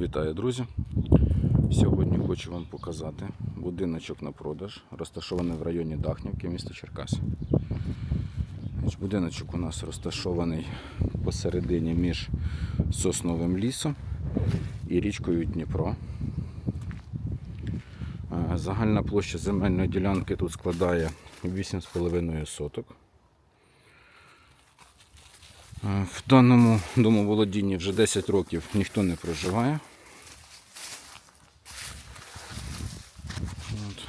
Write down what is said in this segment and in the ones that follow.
Вітаю, друзі! Сьогодні хочу вам показати будиночок на продаж, розташований в районі Дахнівки, місто Черкаси. Будиночок у нас розташований посередині між сосновим лісом і річкою Дніпро. Е, Загальна площа земельної ділянки тут складає 8,5 соток. Е, В даному домоволодінні вже 10 років ніхто не проживає. От.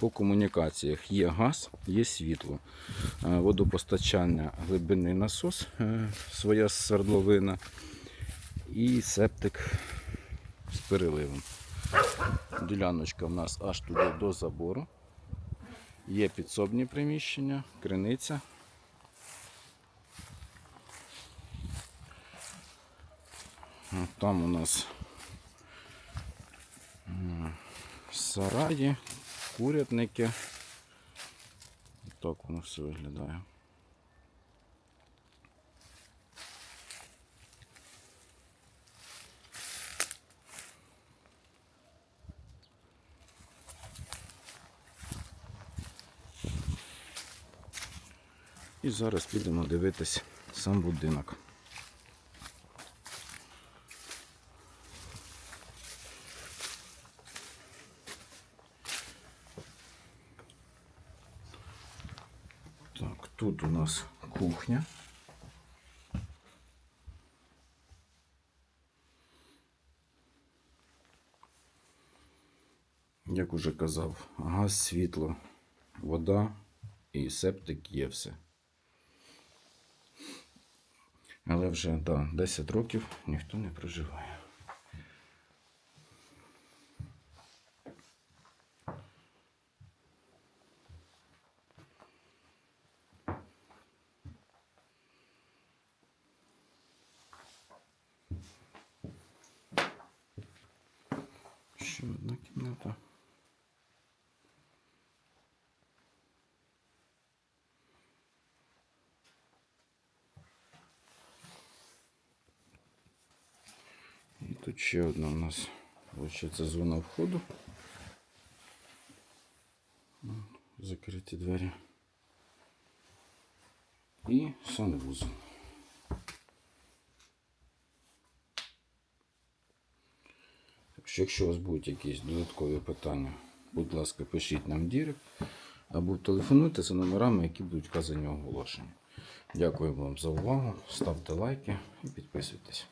По комунікаціях є газ, є світло, Е, водопостачання, глибинний насос, е, своя свердловина і септик з переливом. Діляночка в нас аж туди до забору. Є підсобні приміщення, криниця. От Там у нас сараї, курятники. Так воно все виглядає. І зараз підемо дивитись сам будинок. Так, тут у нас кухня. Як уже казав, газ, світло, вода і септик є все. Але вже да, 10 років ніхто не проживає. Ще одна кімната. І тут ще одна у нас виходить зона входу. М, Закриті двері. І санвузол. Якщо у вас будуть якісь додаткові питання, будь ласка, пишіть нам дірект або телефонуйте за номерами, які будуть вказані в оголошенні. Дякую вам за увагу. Ставте лайки і підписуйтесь.